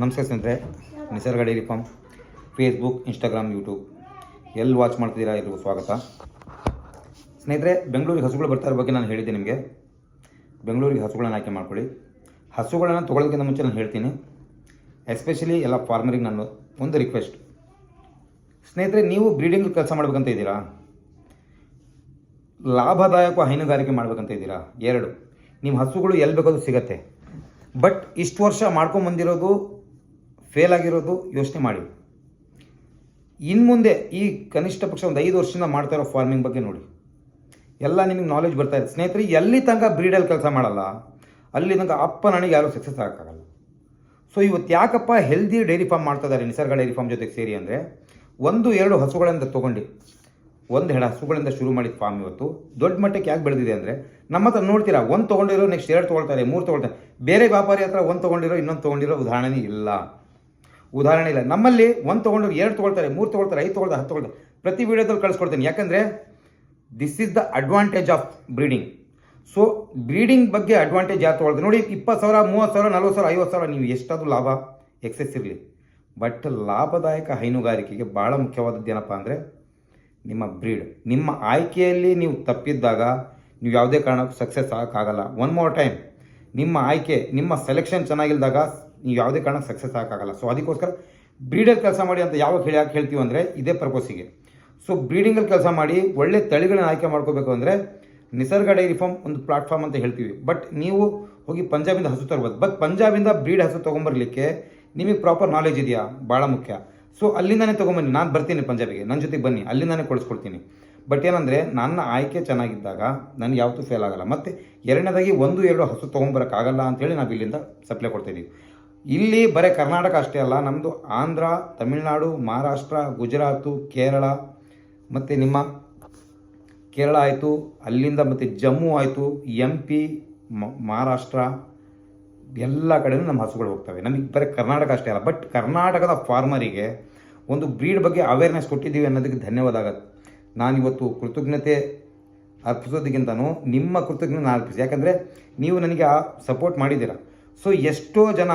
ನಮಸ್ಕಾರ ಸ್ನೇಹಿತರೆ, Nisarga dairy farm Facebook Instagram YouTube ಎಲ್ಲಿ ವಾಚ್ ಮಾಡ್ತಿದ್ದೀರಾ? ಎಲ್ರಿಗೂ ಸ್ವಾಗತ. ಸ್ನೇಹಿತರೆ, ಬೆಂಗಳೂರಿಗೆ ಹಸುಗಳು ಬರ್ತಾ ಇರೋ ಬಗ್ಗೆ ನಾನು ಹೇಳಿದ್ದೆ ನಿಮಗೆ. ಬೆಂಗಳೂರಿಗೆ ಹಸುಗಳನ್ನ ಆಯ್ಕೆ ಮಾಡ್ಕೊಳ್ಳಿ. ಹಸುಗಳನ್ನು ತೊಗೊಳ್ಳೋದಕ್ಕಿಂತ ಮುಂಚೆ ನಾನು ಹೇಳ್ತೀನಿ. ಎಸ್ಪೆಷಲಿ ಎಲ್ಲ ಫಾರ್ಮರಿಗೆ ನಾನು ಒಂದು ರಿಕ್ವೆಸ್ಟ್ ಸ್ನೇಹಿತರೆ, ನೀವು ಬ್ರೀಡಿಂಗ್ ಕೆಲಸ ಮಾಡ್ಬೇಕಂತ ಇದ್ದೀರಾ? ಲಾಭದಾಯಕ ಹೈನುಗಾರಿಕೆ ಮಾಡ್ಬೇಕಂತ ಇದ್ದೀರಾ? ಎರಡು. ನಿಮ್ಮ ಹಸುಗಳು ಎಲ್ಲಿ ಬೇಕಾದ್ರೂ ಸಿಗತ್ತೆ. ಬಟ್ ಇಷ್ಟು ವರ್ಷ ಮಾಡ್ಕೊಂಬಂದಿರೋದು ಫೇಲ್ ಆಗಿರೋದು ಯೋಚನೆ ಮಾಡಿ. ಇನ್ನು ಮುಂದೆ ಈ ಕನಿಷ್ಠ ಪಕ್ಷ ಒಂದು ಐದು ವರ್ಷದಿಂದ ಮಾಡ್ತಾ ಇರೋ ಫಾರ್ಮಿಂಗ್ ಬಗ್ಗೆ ನೋಡಿ. ಎಲ್ಲ ನಿಮಗೆ ನಾಲೆಜ್ ಬರ್ತಾ ಇದೆ. ಸ್ನೇಹಿತರೆ, ಎಲ್ಲಿ ತನಕ ಬ್ರೀಡಲ್ಲಿ ಕೆಲಸ ಮಾಡಲ್ಲ, ಅಲ್ಲಿ ತನಕ ಅಪ್ಪ ನನಗೆ ಯಾರೂ ಸಕ್ಸಸ್ ಆಗೋಕ್ಕಾಗಲ್ಲ. ಸೊ ಇವತ್ತು ಯಾಕಪ್ಪ ಹೆಲ್ದಿ ಡೈರಿ ಫಾರ್ಮ್ ಮಾಡ್ತಾ ಇದ್ದಾರೆ ನಿಸರ್ಗ ಡೈರಿ ಫಾರ್ಮ್ ಜೊತೆಗೆ ಸೇರಿ ಅಂದರೆ, ಒಂದು, ಎರಡು ಹಸುಗಳಿಂದ ತೊಗೊಂಡು, ಒಂದು ಹೆಡ ಹಸುಗಳಿಂದ ಶುರು ಮಾಡಿದ ಫಾರ್ಮ್ ಇವತ್ತು. ದೊಡ್ಡ ಮಟ್ಟಕ್ಕೆ ಯಾಕೆ ಬೆಳೆದಿದೆ ಅಂದರೆ, ನಮ್ಮ ಹತ್ರ ನೋಡ್ತೀರಾ, ಒಂದು ತೊಗೊಂಡಿರೋ ನೆಕ್ಸ್ಟ್ ಎರಡು ತೊಗೊಳ್ತಾರೆ, ಮೂರು ತೊಗೊಳ್ತಾರೆ. ಬೇರೆ ವ್ಯಾಪಾರಿ ಹತ್ರ ಒಂದು ತೊಗೊಂಡಿರೋ, ಇನ್ನೊಂದು ತೊಗೊಂಡಿರೋ ಉದಾಹರಣೆ ಇಲ್ಲ. ಉದಾಹರಣೆ ಇಲ್ಲ. ನಮ್ಮಲ್ಲಿ ಒಂದು ತೊಗೊಂಡು ಎರಡು ತೊಗೊಳ್ತಾರೆ, ಮೂರು ತೊಗೊಳ್ತಾರೆ, ಐದು ತೊಗೊಳ್ತಾರೆ, ಹತ್ತು ತೊಗೊಳ್ತಾರೆ. ಪ್ರತಿ ವೀಡಿಯೋದಲ್ಲಿ ಕಳಿಸ್ಕೊಡ್ತೀನಿ. ಯಾಕಂದರೆ this is the advantage of breeding so breeding ಬಗ್ಗೆ ಅಡ್ವಾಂಟೇಜ್ ಯಾರು ತೊಗೊಳ್ತಾರೆ ನೋಡಿ, ಇಪ್ಪತ್ತು ಸಾವಿರ, ಮೂವತ್ತು ಸಾವಿರ, ನಲ್ವತ್ತು ಸಾವಿರ, ಐವತ್ತು ಸಾವಿರ, ನೀವು ಎಷ್ಟಾದರೂ ಲಾಭ ಎಕ್ಸೆಸ್ ಇರಲಿ. ಬಟ್ ಲಾಭದಾಯಕ ಹೈನುಗಾರಿಕೆಗೆ ಭಾಳ ಮುಖ್ಯವಾದದ್ದು ಏನಪ್ಪ ಅಂದರೆ ನಿಮ್ಮ ಬ್ರೀಡ್ ನಿಮ್ಮ ಆಯ್ಕೆಯಲ್ಲಿ ನೀವು ತಪ್ಪಿದ್ದಾಗ ನೀವು ಯಾವುದೇ ಕಾರಣಕ್ಕೂ ಸಕ್ಸಸ್ ಆಗೋಕ್ಕಾಗಲ್ಲ. ಒನ್ ಮೋರ್ ಟೈಮ್ ನಿಮ್ಮ ಆಯ್ಕೆ, ನಿಮ್ಮ ಸೆಲೆಕ್ಷನ್ ಚೆನ್ನಾಗಿಲ್ದಾಗ ನೀವು ಯಾವುದೇ ಕಾರಣ ಸಕ್ಸಸ್ ಆಗೋಕ್ಕಾಗಲ್ಲ. ಸೊ ಅದಕ್ಕೋಸ್ಕರ ಬ್ರೀಡಲ್ಲಿ ಕೆಲಸ ಮಾಡಿ ಅಂತ ಯಾವಾಗ ಹೇಳಿ ಯಾಕೆ ಹೇಳ್ತೀವಿ ಅಂದರೆ ಇದೇ ಪರ್ಪಸ್ಸಿಗೆ ಸೊ ಬ್ರೀಡಿಂಗಲ್ಲಿ ಕೆಲಸ ಮಾಡಿ ಒಳ್ಳೆ ತಳಿಗಳನ್ನ ಆಯ್ಕೆ ಮಾಡ್ಕೋಬೇಕು ಅಂದರೆ ನಿಸರ್ಗ ಡೈರಿ ಫಾರ್ಮ್ ಒಂದು ಪ್ಲಾಟ್ಫಾರ್ಮ್ ಅಂತ ಹೇಳ್ತೀವಿ. ಬಟ್ ನೀವು ಹೋಗಿ ಪಂಜಾಬಿಂದ ಹಸು ತರ್ಬೋದು. ಬಟ್ ಪಂಜಾಬಿಂದ ಬ್ರೀಡ್ ಹಸು ತೊಗೊಂಬರ್ಲಿಕ್ಕೆ ನಿಮಗೆ ಪ್ರಾಪರ್ ನಾಲೆಜ್ ಇದೆಯಾ? ಭಾಳ ಮುಖ್ಯ. ಸೊ ಅಲ್ಲಿಂದಾನೇ ತೊಗೊಂಬನ್ನಿ. ನಾನು ಬರ್ತೀನಿ ಪಂಜಾಬಿಗೆ. ನನ್ನ ಜೊತೆಗೆ ಬನ್ನಿ. ಅಲ್ಲಿಂದಾನೇ ಕೊಡಿಸ್ಕೊಡ್ತೀನಿ. ಬಟ್ ಏನಂದರೆ ನನ್ನ ಆಯ್ಕೆ ಚೆನ್ನಾಗಿದ್ದಾಗ ನನಗೆ ಯಾವತ್ತೂ ಫೇಲ್ ಆಗಲ್ಲ. ಮತ್ತು ಎರಡನೇದಾಗಿ ಒಂದು, ಎರಡು ಹಸು ತೊಗೊಂಬರೋಕ್ಕಾಗಲ್ಲ ಅಂತೇಳಿ ನಾವು ಇಲ್ಲಿಂದ ಸಪ್ಲೈ ಕೊಡ್ತಾಯಿದ್ದೀವಿ ಇಲ್ಲಿ ಬರೀ ಕರ್ನಾಟಕ ಅಷ್ಟೇ ಅಲ್ಲ ನಮ್ಮದು ಆಂಧ್ರ, ತಮಿಳುನಾಡು, ಮಹಾರಾಷ್ಟ್ರ, ಗುಜರಾತು, ಕೇರಳ, ಮತ್ತು ನಿಮ್ಮ ಕೇರಳ ಆಯಿತು, ಅಲ್ಲಿಂದ ಮತ್ತು ಜಮ್ಮು ಆಯಿತು, ಎಂ ಪಿ ಮಹಾರಾಷ್ಟ್ರ, ಎಲ್ಲ ಕಡೆಯೂ ನಮ್ಮ ಹಸುಗಳು ಹೋಗ್ತವೆ. ನಮಗೆ ಬರೀ ಕರ್ನಾಟಕ ಅಷ್ಟೇ ಅಲ್ಲ ಬಟ್ ಕರ್ನಾಟಕದ ಫಾರ್ಮರಿಗೆ ಒಂದು ಬ್ರೀಡ್ ಬಗ್ಗೆ ಅವೇರ್ನೆಸ್ ಕೊಟ್ಟಿದ್ದೀವಿ ಅನ್ನೋದಕ್ಕೆ ಧನ್ಯವಾದ ಆಗತ್ತೆ. ನಾನಿವತ್ತು ಕೃತಜ್ಞತೆ ಅರ್ಪಿಸೋದಕ್ಕಿಂತನೂ ನಿಮ್ಮ ಕೃತಜ್ಞತೆ ನಾನು ಅರ್ಪಿಸಿ ಯಾಕಂದರೆ ನೀವು ನನಗೆ ಆ ಸಪೋರ್ಟ್ ಮಾಡಿದ್ದೀರಾ. ಸೊ ಎಷ್ಟೋ ಜನ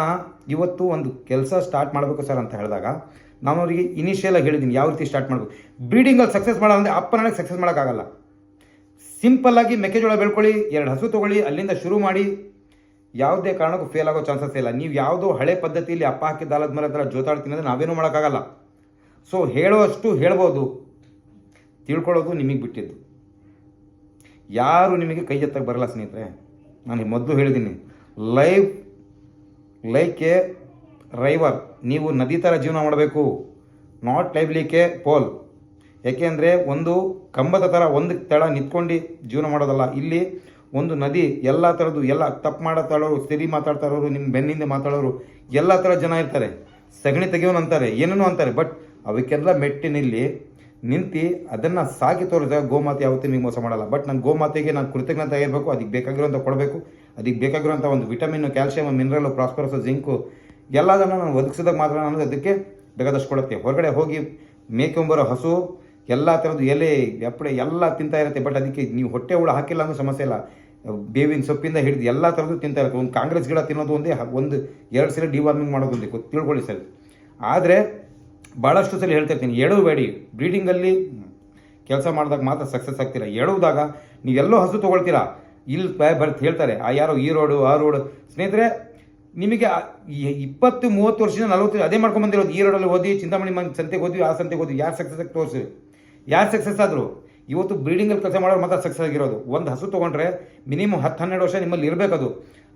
ಇವತ್ತು ಒಂದು ಕೆಲಸ ಸ್ಟಾರ್ಟ್ ಮಾಡಬೇಕು ಸರ್ ಅಂತ ಹೇಳಿದಾಗ ನಾನು ಅವರಿಗೆ ಇನಿಷಿಯಲಾಗಿ ಹೇಳಿದ್ದೀನಿ ಯಾವ ರೀತಿ ಸ್ಟಾರ್ಟ್ ಮಾಡಬೇಕು. ಬ್ರೀಡಿಂಗಲ್ಲಿ ಸಕ್ಸಸ್ ಮಾಡೋದಂದರೆ ಅಪ್ಪ ನನಗೆ ಸಕ್ಸಸ್ ಮಾಡೋಕ್ಕಾಗಲ್ಲ ಸಿಂಪಲ್ಲಾಗಿ ಮೆಕ್ಕೆಜೋಳ ಬೆಳ್ಕೊಳ್ಳಿ, ಎರಡು ಹಸು ತೊಗೊಳ್ಳಿ, ಅಲ್ಲಿಂದ ಶುರು ಮಾಡಿ. ಯಾವುದೇ ಕಾರಣಕ್ಕೂ ಫೇಲ್ ಆಗೋ ಚಾನ್ಸಸ್ ಇಲ್ಲ. ನೀವು ಯಾವುದೋ ಹಳೆ ಪದ್ಧತಿಯಲ್ಲಿ ಅಪ್ಪ ಹಾಕಿದ ಆಲದ ಮೇಲೆ ಹತ್ರ ಜೋತಾಡ್ತೀನಿ ಅಂದರೆ ನಾವೇನು ಮಾಡೋಕ್ಕಾಗಲ್ಲ ಸೊ ಹೇಳೋಷ್ಟು ಹೇಳ್ಬೋದು. ತಿಳ್ಕೊಳ್ಳೋದು ನಿಮಗೆ ಬಿಟ್ಟಿದ್ದು. ಯಾರು ನಿಮಗೆ ಕೈ ಎತ್ತಕ್ಕೆ ಬರಲ್ಲ ಸ್ನೇಹಿತರೆ, ನಾನು ಮೊದಲು ಹೇಳಿದ್ದೀನಿ ಲೈವ್ ಲೈಕ್ ಎ ರೈವರ್ ನೀವು ನದಿ ಥರ ಜೀವನ ಮಾಡಬೇಕು. ನಾಟ್ ಲೈವ್ಲಿಕ್ಕೆ ಪೋಲ್ ಏಕೆಂದರೆ ಒಂದು ಕಂಬದ ಥರ ಒಂದು ತಳ ನಿಂತ್ಕೊಂಡು ಜೀವನ ಮಾಡೋದಲ್ಲ. ಇಲ್ಲಿ ಒಂದು ನದಿ ಎಲ್ಲ ಥರದ್ದು ಎಲ್ಲ ತಪ್ಪು ಮಾಡತ್ತಾಳೋರು ಸರಿ ಮಾತಾಡ್ತಾ ಇರೋರು ನಿಮ್ಮ ಬೆನ್ನಿಂದ ಮಾತಾಡೋರು, ಎಲ್ಲ ಥರ ಜನ ಇರ್ತಾರೆ. ಸಗಣಿ ತೆಗಿಯೋನು ಅಂತಾರೆ, ಏನೇನೋ ಅಂತಾರೆ. ಬಟ್ ಅವಕ್ಕೆಲ್ಲ ಮೆಟ್ಟಿನಲ್ಲಿ ನಿಂತು ಅದನ್ನು ಸಾಕಿ ತೋರಿಸಿದಾಗ ಗೋಮಾತೆ ಯಾವತ್ತೂ ನಿಮಗೆ ಮೋಸ ಮಾಡಲ್ಲ. ಬಟ್ ನಾನು ಗೋಮಾತೆಗೆ ನಾನು ಕೃತಜ್ಞತೆ ಇರಬೇಕು ಅದಕ್ಕೆ ಬೇಕಾಗಿರೋಂಥ ಕೊಡಬೇಕು. ಅದಕ್ಕೆ ಬೇಕಾಗಿರುವಂಥ ಒಂದು vitamin calcium mineral phosphorus zinc ಎಲ್ಲದನ್ನು ನಾನು ಒದಗಿಸಿದಾಗ ಮಾತ್ರ ನಾನು ಅದಕ್ಕೆ ಬೇಕಾದಷ್ಟು ಕೊಡುತ್ತೆ ಹೊರಗಡೆ ಹೋಗಿ ಮೇಕೆಂಬರೋ, ಹಸು, ಎಲ್ಲ ಥರದ್ದು ಎಲೆ ಎಪ್ಪಡೆ ಎಲ್ಲ ತಿಂತಾ ಇರುತ್ತೆ. ಬಟ್ ಅದಕ್ಕೆ ನೀವು ಹೊಟ್ಟೆ ಹುಳ ಹಾಕಿಲ್ಲ ಅನ್ನೋ ಸಮಸ್ಯೆ ಇಲ್ಲ. ಬೇವಿನ ಸೊಪ್ಪಿಂದ ಹಿಡಿದು ಎಲ್ಲ ಥರದ್ದು ತಿಂತಾ ಇರುತ್ತೆ. ಒಂದು ಕಾಂಗ್ರೆಸ್ ಗಿಡ ತಿನ್ನೋದು ಒಂದೇ ಒಂದು ಎರಡು ಸಲ ಡಿವಾರ್ಮಿಂಗ್ ಮಾಡೋದು ಒಂದೇ. ತಿಳ್ಕೊಳ್ಳಿ ಸರ್. ಆದರೆ ಭಾಳಷ್ಟು ಸಲ ಹೇಳ್ತಾ ಇರ್ತೀನಿ ಎಡವಬೇಡಿ ಬ್ರೀಡಿಂಗಲ್ಲಿ ಕೆಲಸ ಮಾಡಿದಾಗ ಮಾತ್ರ ಸಕ್ಸಸ್ ಆಗ್ತೀರಾ? ಎಳುವುದಾಗ ನೀವೆಲ್ಲೋ ಹಸು ತೊಗೊಳ್ತೀರಾ? ಇಲ್ಲಿ ಬರ್ತ ಹೇಳ್ತಾರೆ, ಆ ಯಾರೋ ಈ ರೋಡು, ಆ ರೋಡು. ಸ್ನೇಹಿತರೆ, ನಿಮಗೆ ಇಪ್ಪತ್ತು, ಮೂವತ್ತು ವರ್ಷದಿಂದ ನಲವತ್ತು ಅದೇ ಮಾಡ್ಕೊಂಡು ಬಂದಿರೋದು. ಈ ರೋಡಲ್ಲಿ ಓದಿ ಚಿಂತಾಮಣಿ ಮನೆ ಸಂತೆಗೆ ಓದಿ ಆ ಸಂತೆಗೆ ಓದಿ ಯಾರು ಸಕ್ಸಸ್ ಆಗಿ ತೋರಿಸಿ ಯಾರು ಸಕ್ಸಸ್ ಆದರು? ಇವತ್ತು ಬ್ರೀಡಿಂಗಲ್ಲಿ ಕೆಲಸ ಮಾಡೋರು ಮಾತ್ರ ಸಕ್ಸಸ್ ಆಗಿರೋದು. ಒಂದು ಹಸು ತೊಗೊಂಡ್ರೆ ಮಿನಿಮಮ್ ಹತ್ತು ಹನ್ನೆರಡು ವರ್ಷ ನಿಮ್ಮಲ್ಲಿ ಇರಬೇಕದು.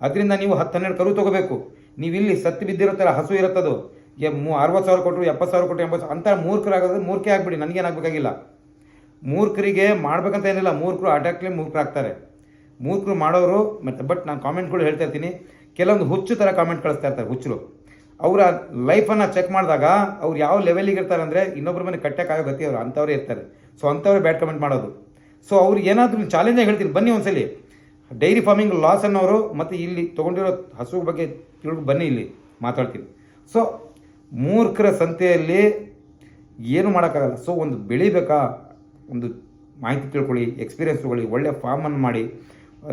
ಅದರಿಂದ ನೀವು ಹತ್ತು ಹನ್ನೆರಡು ಕರು ತೊಗೋಬೇಕು. ನೀವು ಇಲ್ಲಿ ಸತ್ತು ಥರ ಹಸು ಇರುತ್ತದು. ಮೂ ಅರವತ್ತು ಸಾವಿರ ಕೊಟ್ಟರು ಎಪ್ಪತ್ತು ಸಾವಿರ ಕೊಟ್ಟರು ಎಂಬತ್ತು ಅಂತ ಮೂರ್ಖರಾಗೋದು ಮೂರ್ಖೆ ಆಗ್ಬಿಡಿ ನನಗೇನಾಗಬೇಕಾಗಿಲ್ಲ ಮೂರ್ಖರಿಗೆ ಮಾಡ್ಬೇಕಂತ ಏನಿಲ್ಲ, ಮೂರ್ಖರು ಅಟ್ಯಾಕ್ಲಿ ಮೂರ್ಖರಾಗ್ತಾರೆ. ಮೂರ್ಖರು ಮಾಡೋರು ಮತ್ತು ಬಟ್ ನಾನು ಕಾಮೆಂಟ್ಗಳು ಹೇಳ್ತಾ ಇರ್ತೀನಿ. ಕೆಲವೊಂದು ಹುಚ್ಚು ಥರ ಕಾಮೆಂಟ್ ಕಳಿಸ್ತಾ ಇರ್ತಾರೆ ಹುಚ್ಚರು. ಅವರ ಲೈಫನ್ನು ಚೆಕ್ ಮಾಡಿದಾಗ ಅವ್ರು ಯಾವ ಲೆವೆಲಿಗೆ ಇರ್ತಾರೆ ಅಂದರೆ ಇನ್ನೊಬ್ಬರ ಮನೆ ಕಟ್ಟಕ್ಕಾಗೋ ಗತಿ ಅವರು ಅಂಥವ್ರೇ ಇರ್ತಾರೆ. ಸೊ ಅಂಥವ್ರೇ ಬ್ಯಾಡ್ ಕಮೆಂಟ್ ಮಾಡೋದು. ಸೊ ಅವ್ರು ಏನಾದರೂ ಚಾಲೆಂಜಾಗಿ ಹೇಳ್ತೀನಿ. ಬನ್ನಿ ಒಂದ್ಸಲಿ. ಡೈರಿ ಫಾರ್ಮಿಂಗ್ ಲಾಸ್ ಅನ್ನೋರು ಮತ್ತು ಇಲ್ಲಿ ತೊಗೊಂಡಿರೋ ಹಸು ಬಗ್ಗೆ ತಿಳ್ಕೊ, ಬನ್ನಿ ಇಲ್ಲಿ ಮಾತಾಡ್ತೀನಿ. ಸೊ ಮೂರ್ಖರ ಸಂತೆಯಲ್ಲಿ ಏನು ಮಾಡೋಕ್ಕಾಗಲ್ಲ. ಸೊ ಒಂದು ಬೆಳಿಬೇಕಾ? ಒಂದು ಮಾಹಿತಿ ತಿಳ್ಕೊಳ್ಳಿ ಎಕ್ಸ್ಪೀರಿಯನ್ಸ್ ತೊಗೊಳ್ಳಿ ಒಳ್ಳೆಯ ಫಾರ್ಮನ್ನು ಮಾಡಿ.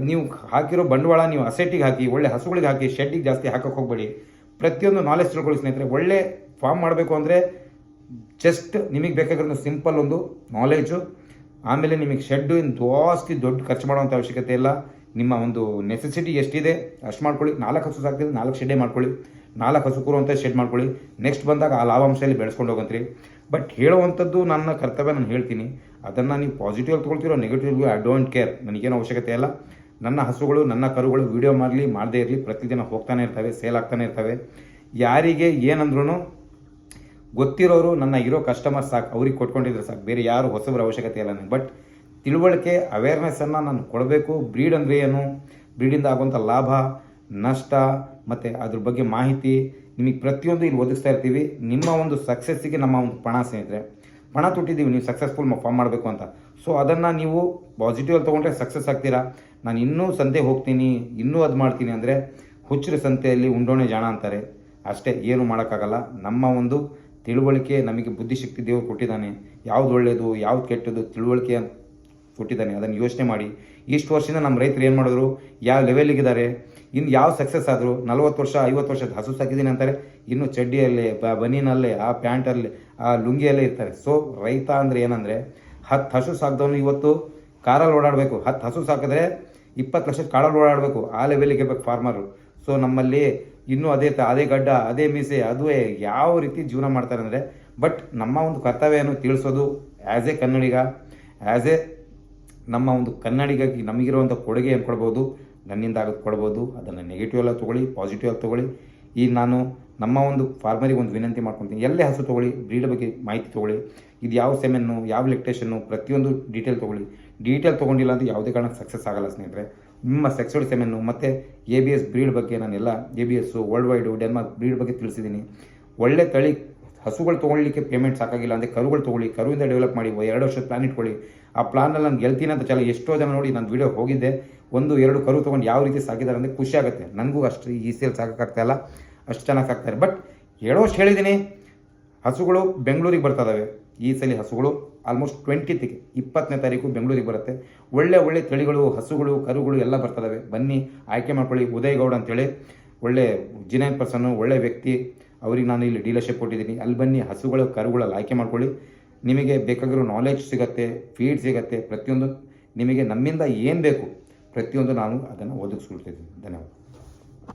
ನೀವು ಹಾಕಿರೋ ಬಂಡವಾಳ ನೀವು ಅಸೆಟಿಗೆ ಹಾಕಿ, ಒಳ್ಳೆ ಹಸುಗಳಿಗೆ ಹಾಕಿ, ಶೆಡ್ಡಿಗೆ ಜಾಸ್ತಿ ಹಾಕಕ್ಕೆ ಹೋಗಬೇಡಿ. ಪ್ರತಿಯೊಂದು ನಾಲೆಜ್ ತಿಳ್ಕೊಳ್ಳಿ ಸ್ನೇಹಿತರೆ. ಒಳ್ಳೆ ಫಾರ್ಮ್ ಮಾಡಬೇಕು ಅಂದರೆ ಜಸ್ಟ್ ನಿಮಗೆ ಬೇಕಾಗಿರೋ ಸಿಂಪಲ್ ಒಂದು ನಾಲೆಜು ಆಮೇಲೆ ನಿಮಗೆ ಶೆಡ್ಡು ಇನ್ನು ಜಾಸ್ತಿ ದೊಡ್ಡ ಖರ್ಚು ಮಾಡುವಂಥ ಅವಶ್ಯಕತೆ ಇಲ್ಲ. ನಿಮ್ಮ ಒಂದು ನೆಸೆಸಿಟಿ ಎಷ್ಟಿದೆ, ಅಷ್ಟು ಮಾಡ್ಕೊಳ್ಳಿ. ನಾಲ್ಕು ಹಸು ಸಾಕ್ತಿದ್ರೆ ನಾಲ್ಕು ಶೆಡ್ಡೇ ಮಾಡ್ಕೊಳ್ಳಿ. ನಾಲ್ಕು ಹಸು ಕೂರುವಂಥ ಶೆಡ್ ಮಾಡ್ಕೊಳ್ಳಿ. ನೆಕ್ಸ್ಟ್ ಬಂದಾಗ ಆ ಲಾಭಾಂಶದಲ್ಲಿ ಬೆಳೆಸ್ಕೊಂಡು ಹೋಗಂತ್ರಿ. ಬಟ್ ಹೇಳುವಂಥದ್ದು ನನ್ನ ಕರ್ತವ್ಯ, ನಾನು ಹೇಳ್ತೀನಿ. ಅದನ್ನು ನೀವು ಪಾಸಿಟಿವ್ ತೊಗೊಳ್ತೀರೋ ನೆಗೆಟಿವ್ ಐ ಡೋಂಟ್ ಕೇರ್ ನನಗೇನು ಅವಶ್ಯಕತೆ ಇಲ್ಲ. ನನ್ನ ಹಸುಗಳು, ನನ್ನ ಕರುಗಳು ವಿಡಿಯೋ ಮಾಡಲಿ, ಮಾಡದೇ ಇರಲಿ, ಪ್ರತಿದಿನ ಹೋಗ್ತಾನೆ ಇರ್ತವೆ ಸೇಲ್ ಆಗ್ತಾನೆ ಇರ್ತವೆ. ಯಾರಿಗೆ ಏನಂದ್ರೂ ಗೊತ್ತಿರೋರು ನನ್ನ ಇರೋ ಕಸ್ಟಮರ್ ಸಾಕು, ಅವ್ರಿಗೆ ಕೊಟ್ಕೊಂಡಿದ್ರೆ ಸಾಕು. ಬೇರೆ ಯಾರು ಹೊಸಬ್ರ ಅವಶ್ಯಕತೆ ಇಲ್ಲ ನನಗೆ ಬಟ್ ತಿಳುವಳಿಕೆ ಅವೇರ್ನೆಸ್ಸನ್ನು ನಾನು ಕೊಡಬೇಕು. ಬ್ರೀಡ್ ಅಂದರೆ ಏನು? ಬ್ರೀಡಿಂದ ಆಗುವಂಥ ಲಾಭ, ನಷ್ಟ, ಮತ್ತು ಅದ್ರ ಬಗ್ಗೆ ಮಾಹಿತಿ. ನಿಮಗೆ ಪ್ರತಿಯೊಂದು ಇಲ್ಲಿ ಒದಗಿಸ್ತಾ ಇರ್ತೀವಿ. ನಿಮ್ಮ ಒಂದು ಸಕ್ಸಸ್ಸಿಗೆ ನಮ್ಮ ಒಂದು ಪಣ ಸ್ನೇಹಿತರೆ. ಪಣ ತೊಟ್ಟಿದ್ದೀವಿ, ನೀವು ಸಕ್ಸಸ್ಫುಲ್ ಫಾರ್ಮ್ ಮಾಡಬೇಕು ಅಂತ. ಸೊ ಅದನ್ನು ನೀವು ಪಾಸಿಟಿವ್ ಅಲ್ಲಿ ತೊಗೊಂಡ್ರೆ ಸಕ್ಸಸ್ ಆಗ್ತೀರಾ? ನಾನು ಇನ್ನೂ ಸಂತೆ ಹೋಗ್ತೀನಿ, ಇನ್ನೂ ಅದು ಮಾಡ್ತೀನಿ ಅಂದರೆ ಹುಚ್ಚರ ಸಂತೆಯಲ್ಲಿ ಉಂಡೋಣೆ ಜಾಣ ಅಂತಾರೆ. ಅಷ್ಟೇ, ಏನು ಮಾಡೋಕ್ಕಾಗಲ್ಲ. ನಮ್ಮ ಒಂದು ತಿಳುವಳಿಕೆ, ನಮಗೆ ಬುದ್ಧಿಶಕ್ತಿ ದೇವರು ಕೊಟ್ಟಿದ್ದಾನೆ. ಯಾವ್ದು ಒಳ್ಳೆಯದು ಯಾವ್ದು ಕೆಟ್ಟದ್ದು ತಿಳುವಳಿಕೆ ಕೊಟ್ಟಿದ್ದಾನೆ. ಅದನ್ನು ಯೋಚನೆ ಮಾಡಿ. ಇಷ್ಟು ವರ್ಷದಿಂದ ನಮ್ಮ ರೈತರು ಏನು ಮಾಡಿದ್ರು? ಯಾವ ಲೆವೆಲಿಗಿದ್ದಾರೆ ಇನ್ನು ಯಾವ ಸಕ್ಸಸ್ ಆದರೂ ನಲ್ವತ್ತು ವರ್ಷ, ಐವತ್ತು ವರ್ಷದ ಹಸು ಸಾಕಿದ್ದೀನಿ ಅಂತಾರೆ, ಇನ್ನು ಚಡ್ಡಿಯಲ್ಲಿ ಬನೀನಲ್ಲೇ, ಆ ಪ್ಯಾಂಟಲ್ಲಿ, ಆ ಲುಂಗಿಯಲ್ಲೇ ಇರ್ತಾರೆ. ಸೊ ರೈತ ಅಂದರೆ ಏನಂದರೆ, ಹತ್ತು ಹಸು ಸಾಕಿದವನು ಇವತ್ತು ಕಾರಲ್ಲಿ ಓಡಾಡಬೇಕು. ಹತ್ತು ಹಸು ಸಾಕಿದ್ರೆ ಇಪ್ಪತ್ತು ಲಕ್ಷದ ಕಾರಲ್ಲಿ ಓಡಾಡಬೇಕು. ಆ ಲೆವೆಲಿಗೆ ಬೇಕು ಫಾರ್ಮರು ಸೊ ನಮ್ಮಲ್ಲಿ ಇನ್ನೂ ಅದೇ ಅದೇ ಗಡ್ಡ, ಅದೇ ಮೀಸೆ, ಅದುವೇ ಯಾವ ರೀತಿ ಜೀವನ ಮಾಡ್ತಾರೆ ಅಂದರೆ ಬಟ್ ನಮ್ಮ ಒಂದು ಕರ್ತವ್ಯ ಏನು ತಿಳಿಸೋದು as a Kannadiga as a ನಮ್ಮ ಒಂದು ಕನ್ನಡಿಗಾಗಿ ನಮಗಿರುವಂಥ ಕೊಡುಗೆ ಏನು ಕೊಡ್ಬೋದು. ನನ್ನಿಂದ ಆಗೋದು ಕೊಡ್ಬೋದು, ಅದನ್ನು ನೆಗೆಟಿವ್ ಎಲ್ಲ ತೊಗೊಳ್ಳಿ ಪಾಸಿಟಿವ್ ಆಗಿ ತೊಗೊಳ್ಳಿ. ಈ ನಾನು ನಮ್ಮ ಒಂದು ಫಾರ್ಮರಿಗೆ ಒಂದು ವಿನಂತಿ ಮಾಡ್ಕೊತೀನಿ, ಎಲ್ಲೇ ಹಸು ತೊಗೊಳ್ಳಿ ಬ್ರೀಡ್ ಬಗ್ಗೆ ಮಾಹಿತಿ ತೊಗೊಳ್ಳಿ, ಇದು ಯಾವ ಸೆಮೆನ್ನು ಯಾವ ಲೆಕ್ಟೇಷನ್ನು ಪ್ರತಿಯೊಂದು ಡೀಟೇಲ್ ತೊಗೊಳ್ಳಿ. ಡೀಟೇಲ್ ತೊಗೊಂಡಿಲ್ಲ ಅಂದರೆ ಯಾವುದೇ ಕಾರಣಕ್ಕೆ ಸಕ್ಸಸ್ ಆಗಲ್ಲ ಸ್ನೇಹಿತರೆ. ನಿಮ್ಮ ಸೆಕ್ಸುವಲ್ ಸೆಮೆನ್ನು ಮತ್ತು ಎ ಬಿ ಎಸ್ ಬ್ರೀಡ್ ಬಗ್ಗೆ ನಾನೆಲ್ಲ A B S world wide Denmark breed ಬಗ್ಗೆ ತಿಳಿಸಿದ್ದೀನಿ. ಒಳ್ಳೆ ತಳಿ, ಹಸುಗಳು ತೊಗೊಳ್ಳಿಕ್ಕೆ ಪೇಮೆಂಟ್ ಸಾಕಾಗಿಲ್ಲ ಅಂದರೆ ಕರುಗಳು ತೊಗೊಳ್ಳಿ, ಕರುವಿಂದ ಡೆವಲಪ್ ಮಾಡಿ, ಎರಡು ವರ್ಷದ ಪ್ಲಾನ್ ಇಟ್ಕೊಳ್ಳಿ. ಆ ಪ್ಲಾನಲ್ಲಿ ನಾನು ಗೆಲ್ತೀನಿ ಅಂತ ಚಲ ಎಷ್ಟೋ ಜನ ನೋಡಿ ನಾನು ವೀಡಿಯೋ ಹೋಗಿದ್ದೆ. ಒಂದು, ಎರಡು ಕರು ತೊಗೊಂಡು ಯಾವ ರೀತಿ ಸಾಕಿದ್ದಾರೆ ಅಂದರೆ ಖುಷಿ ಆಗುತ್ತೆ. ನನಗೂ ಅಷ್ಟು, ಈ ಸೇಲ್ ಸಾಕಾಗ್ತಾ ಇಲ್ಲ. ಅಷ್ಟು ಚೆನ್ನಾಗಿ ಸಾಕ್ತಾರೆ ಬಟ್ ಹೇಳೋಷ್ಟು ಹೇಳಿದ್ದೀನಿ ಹಸುಗಳು ಬೆಂಗಳೂರಿಗೆ ಬರ್ತಾ ಇದಾವೆ. ಈ ಸಲ ಹಸುಗಳು ಆಲ್ಮೋಸ್ಟ್ ಟ್ವೆಂಟಿತ್ಗೆ ಇಪ್ಪತ್ತನೇ ತಾರೀಕು ಬೆಂಗಳೂರಿಗೆ ಬರುತ್ತೆ. ಒಳ್ಳೆ ಒಳ್ಳೆ ತಳಿಗಳು, ಹಸುಗಳು, ಕರುಗಳು ಎಲ್ಲ ಬರ್ತದವೆ ಬನ್ನಿ, ಆಯ್ಕೆ ಮಾಡ್ಕೊಳ್ಳಿ. ಉದಯ್ ಗೌಡ್ ಅಂತೇಳಿ ಒಳ್ಳೆ ಜಿನೈನ್ ಪರ್ಸನ್ನು ಒಳ್ಳೆ ವ್ಯಕ್ತಿ. ಅವ್ರಿಗೆ ನಾನು ಇಲ್ಲಿ ಡೀಲರ್ಶಿಪ್ ಕೊಟ್ಟಿದ್ದೀನಿ. ಅಲ್ಲಿ ಬನ್ನಿ, ಹಸುಗಳು ಕರುಗಳಲ್ಲಿ ಆಯ್ಕೆ ಮಾಡ್ಕೊಳ್ಳಿ. ನಿಮಗೆ ಬೇಕಾಗಿರೋ ನಾಲೆಜ್ ಸಿಗುತ್ತೆ ಫೀಡ್ ಸಿಗುತ್ತೆ. ಪ್ರತಿಯೊಂದು ನಿಮಗೆ ನಮ್ಮಿಂದ ಏನು ಬೇಕು ಪ್ರತಿಯೊಂದು ನಾನು ಅದನ್ನು ಒದಗಿಸ್ಕೊಡ್ತಿದ್ದೀನಿ ಧನ್ಯವಾದ.